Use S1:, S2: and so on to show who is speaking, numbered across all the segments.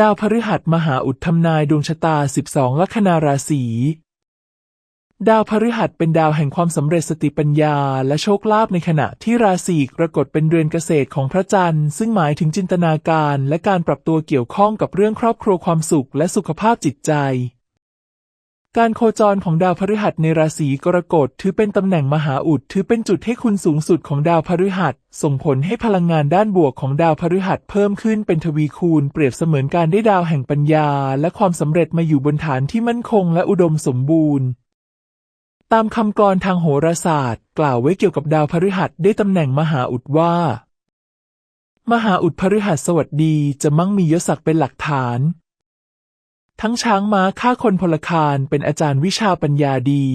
S1: ดาวพฤหัสมหาอุดทำนายดวงชะตา 12 ลัคนาราศี ดาวพฤหัสเป็นดาวแห่งความสำเร็จสติปัญญา และโชคลาภในขณะที่ราศีกรกฎเป็นเรือนเกษตรของพระจันทร์ ซึ่งหมายถึงจินตนาการและการปรับตัวเกี่ยวข้องกับเรื่องครอบครัวความสุขและสุขภาพจิตใจ การโคจรของดาวพฤหัสในราศีกรกฎถือเป็นตำแหน่งมหาอุดถือเป็นจุดให้คุณสูงสุดของดาวพฤหัส ส่งผลให้พลังงานด้านบวกของดาวพฤหัสเพิ่มขึ้นเป็นทวีคูณ เปรียบเสมือนการได้ดาวแห่งปัญญา และความสำเร็จมาอยู่บนฐานที่มั่นคงและอุดมสมบูรณ์ ตามคำกรทางโหราศาสตร์ กล่าวไว้เกี่ยวกับดาวพฤหัสได้ตำแหน่งมหาอุดว่า มหาอุดพฤหัสสวัสดีจะมั่งมียศศักดิ์เป็นหลักฐาน ทั้งช้างม้าฆ่าคนพลคารเป็นอาจารย์วิชาปัญญาดี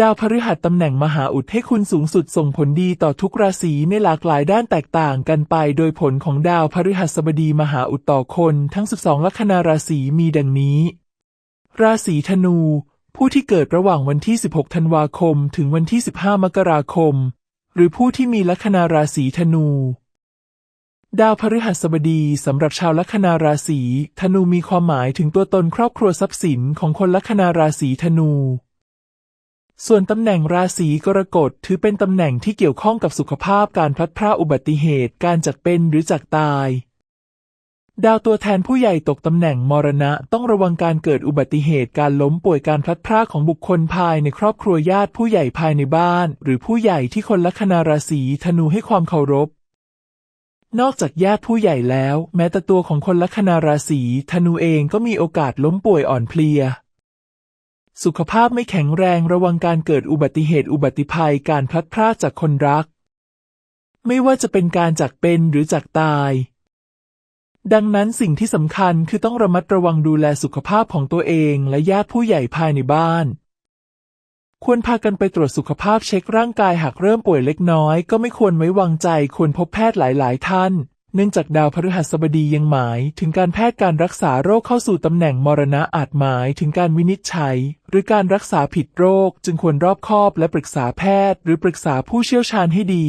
S1: ดาวพฤหัสตำแหน่งมหาอุดให้คุณสูงสุดส่งผลดีต่อทุกราศีในหลากหลายด้านแตกต่างกันไป โดยผลของดาวพฤหัสบดีมหาอุดต่อคนทั้ง 12 ลัคนาราศีมีดังนี้ ราศีธนู ผู้ที่เกิดระหว่างวันที่ 16 ธันวาคม ถึงวันที่ 15 มกราคม หรือผู้ที่มีลัคนาราศีธนู ดาวพฤหัสบดีสำหรับชาวลัคนาราศีธนูมีความหมายถึงตัวตนครอบครัวทรัพย์สินของคนลัคนาราศีธนู ส่วนตำแหน่งราศีกรกฎถือเป็นตำแหน่งที่เกี่ยวข้องกับสุขภาพการพลัดพรากอุบัติเหตุการจากเป็นหรือจากตาย ดาวตัวแทนผู้ใหญ่ตกตำแหน่งมรณะต้องระวังการเกิดอุบัติเหตุการล้มป่วยการพลัดพรากของบุคคลภายในครอบครัวญาติผู้ใหญ่ภายในบ้าน หรือผู้ใหญ่ที่คนลัคนาราศีธนูให้ความเคารพ นอกจากญาติผู้ใหญ่แล้ว แม้แต่ตัวของคนลัคนาราศีธนูเองก็มีโอกาสล้มป่วยอ่อนเพลีย สุขภาพไม่แข็งแรงระวังการเกิดอุบัติเหตุอุบัติภัยการพลัดพรากจากคนรัก ไม่ว่าจะเป็นการจากเป็นหรือจากตาย ดังนั้นสิ่งที่สำคัญคือต้องระมัดระวังดูแลสุขภาพของตัวเองและญาติผู้ใหญ่ภายในบ้าน ควรพากันไปตรวจสุขภาพเช็คร่างกายหากเริ่มป่วยเล็กน้อย ก็ไม่ควรไว้วางใจควรพบแพทย์หลายๆ ท่าน เนื่องจากดาวพฤหัสบดียังหมาย ถึงการแพทย์การรักษาโรคเข้าสู่ตำแหน่งมรณะอาจหมายถึงการวินิจฉัย หรือการรักษาผิดโรค จึงควรรอบคอบและปรึกษาแพทย์ หรือปรึกษาผู้เชี่ยวชาญให้ดี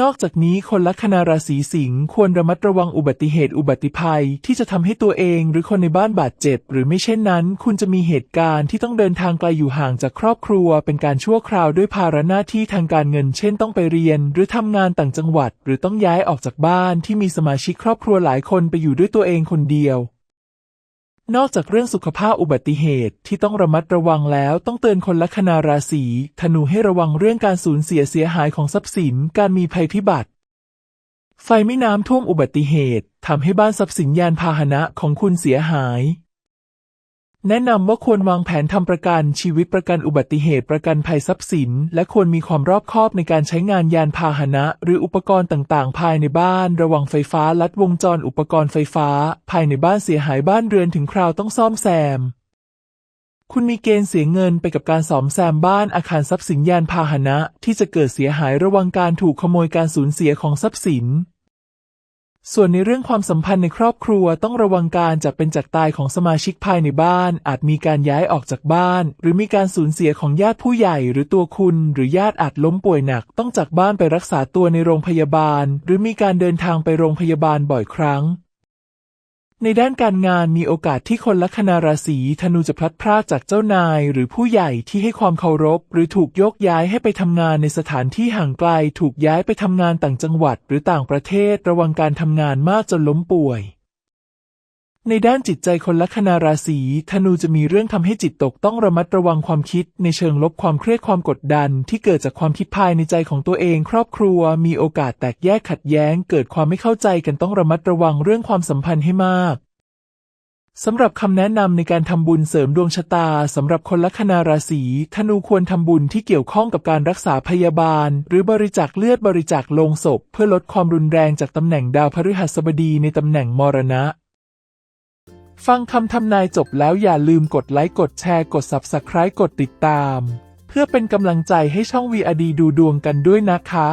S1: นอกจากนี้คนลัคนาราศีสิงห์ควรระมัดระวังอุบัติเหตุอุบัติภัยที่จะทำให้ตัวเองหรือคนในบ้านบาดเจ็บ หรือไม่เช่นนั้น คุณจะมีเหตุการณ์ที่ต้องเดินทางไกลอยู่ห่างจากครอบครัว เป็นการชั่วคราวด้วยภาระหน้าที่ทางการเงิน เช่นต้องไปเรียน หรือทำงานต่างจังหวัด หรือต้องย้ายออกจากบ้านที่มีสมาชิกครอบครัวหลายคนไปอยู่ด้วยตัวเองคนเดียว นอกจากเรื่องสุขภาพอุบัติเหตุที่ต้องระมัดระวังแล้วต้องเตือนคนลัคนาราศีธนูให้ระวังเรื่องการสูญเสียเสียหายของทรัพย์สิน การมีภัยพิบัติ ไฟไม่น้ำท่วมอุบัติเหตุทำให้บ้านทรัพย์สินยานพาหนะของคุณเสียหาย แนะนำว่าควรวางแผนทำประกันชีวิตประกันอุบัติเหตุประกันภัยทรัพย์สิน และควรมีความรอบคอบในการใช้งานยานพาหนะ หรืออุปกรณ์ต่างๆ ภายในบ้าน ระวังไฟฟ้าลัดวงจรอุปกรณ์ไฟฟ้า ภายในบ้านเสียหายบ้านเรือนถึงคราวต้องซ่อมแซม คุณมีเกณฑ์เสียเงินไปกับการซ่อมแซมบ้านอาคารทรัพย์สินยานพาหนะ ที่จะเกิดเสียหายระวังการถูกขโมยการสูญเสียของทรัพย์สิน ส่วนในเรื่องความสัมพันธ์ในครอบครัวต้องระวังการจากเป็นจากตายของสมาชิกภายในบ้าน อาจมีการย้ายออกจากบ้าน หรือมีการสูญเสียของญาติผู้ใหญ่หรือตัวคุณ หรือญาติอาจล้มป่วยหนัก ต้องจากบ้านไปรักษาตัวในโรงพยาบาล หรือมีการเดินทางไปโรงพยาบาลบ่อยครั้ง ในด้านการงานมีโอกาสที่คนลัคนาราศีธนูจะพลัดพรากจากเจ้านายหรือผู้ใหญ่ที่ให้ความเคารพ หรือถูกยกย้ายให้ไปทำงานในสถานที่ห่างไกล ถูกย้ายไปทำงานต่างจังหวัด หรือต่างประเทศระวังการทำงานมากจนล้มป่วย ในด้านจิตใจคนลัคนาราศีธนูจะมีเรื่องทำให้จิตตกต้องระมัดระวังความคิด ในเชิงลบความเครียดความกดดัน ที่เกิดจากความคิดภายในใจของตัวเอง ครอบครัว มีโอกาสแตกแยกขัดแย้ง เกิดความไม่เข้าใจกันต้องระมัดระวังเรื่องความสัมพันธ์ให้มากสำหรับคำแนะนำในการทำบุญเสริมดวงชะตาสำหรับคนลัคนาราศีธนูควรทำบุญที่เกี่ยวข้องกับการรักษาพยาบาล หรือบริจาคเลือดบริจาคโลงศพ เพื่อลดความรุนแรงจากตำแหน่งดาวพฤหัสบดีในตำแหน่งมรณะ ฟังคำทำนายจบแล้วอย่าลืมกดไลค์กดแชร์กด Subscribe กดติดตาม เพื่อเป็นกำลังใจให้ช่องวีอดีดูดวงกันด้วยนะคะ